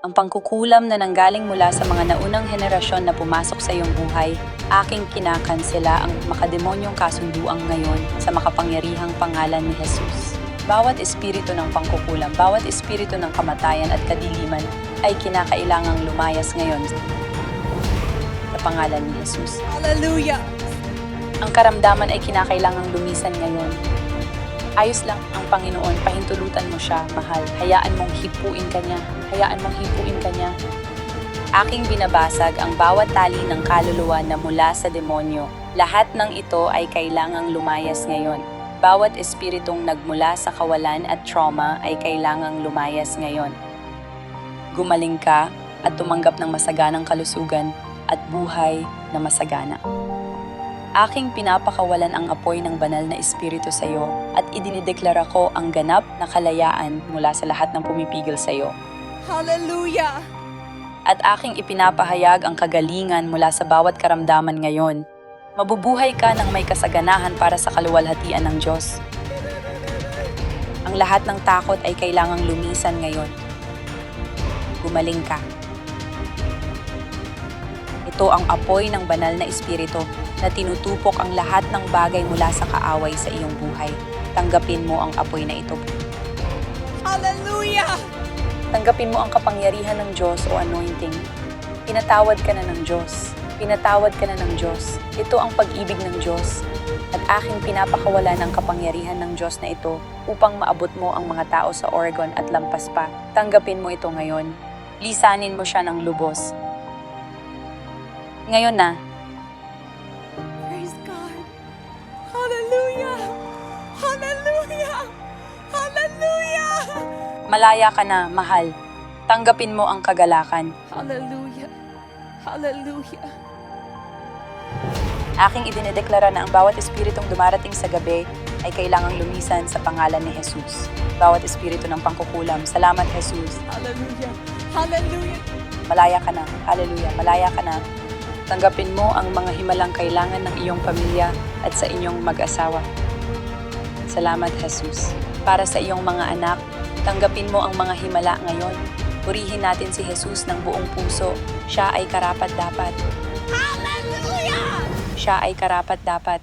Ang pangkukulam na nanggaling mula sa mga naunang henerasyon na pumasok sa iyong buhay, aking kinakansela ang makademonyong kasunduang ngayon sa makapangyarihang pangalan ni Jesus. Bawat espiritu ng pangkukulam, bawat espiritu ng kamatayan at kadiliman ay kinakailangang lumayas ngayon sa pangalan ni Jesus. Hallelujah. Ang karamdaman ay kinakailangang lumisan ngayon. Ayos lang ang Panginoon, pahintulutan mo siya, mahal. Hayaan mong hipuin ka niya. Hayaan mong hipuin ka niya. Aking binabasag ang bawat tali ng kaluluwa na mula sa demonyo. Lahat ng ito ay kailangang lumayas ngayon. Bawat espiritong nagmula sa kawalan at trauma ay kailangang lumayas ngayon. Gumaling ka at tumanggap ng masaganang kalusugan at buhay na masagana. Aking pinapakawalan ang apoy ng banal na espiritu sa iyo at idinideklara ko ang ganap na kalayaan mula sa lahat ng pumipigil sa iyo. Hallelujah. At aking ipinapahayag ang kagalingan mula sa bawat karamdaman ngayon. Mabubuhay ka ng may kasaganahan para sa kaluwalhatian ng Diyos. Ang lahat ng takot ay kailangang lumisan ngayon. Gumaling ka. Ito ang apoy ng banal na espiritu na tinutupok ang lahat ng bagay mula sa kaaway sa iyong buhay. Tanggapin mo ang apoy na ito. Hallelujah. Tanggapin mo ang kapangyarihan ng Diyos o anointing. Pinatawad ka na ng Diyos. Pinatawad ka na ng Diyos. Ito ang pag-ibig ng Diyos. At aking pinapakawala ng kapangyarihan ng Diyos na ito upang maabot mo ang mga tao sa Oregon at lampas pa. Tanggapin mo ito ngayon. Lisanin mo siya ng lubos. Ngayon na, Praise God. Hallelujah. Hallelujah. Hallelujah. malaya ka na, mahal. Tanggapin mo ang kagalakan. Hallelujah. Hallelujah. Aking idinedeklara na ang bawat espiritong dumarating sa gabi ay kailangang lumisan sa pangalan ni Jesus. Bawat espiritu ng pangkukulam, salamat Jesus. Hallelujah. Hallelujah. Malaya ka na. Hallelujah. Malaya ka na. Tanggapin mo ang mga himalang kailangan ng iyong pamilya at sa inyong mag-asawa. Salamat Jesus. Para sa iyong mga anak, tanggapin mo ang mga himala ngayon. Purihin natin si Jesus ng buong puso. Siya ay karapat dapat. Hallelujah. Siya ay karapat dapat.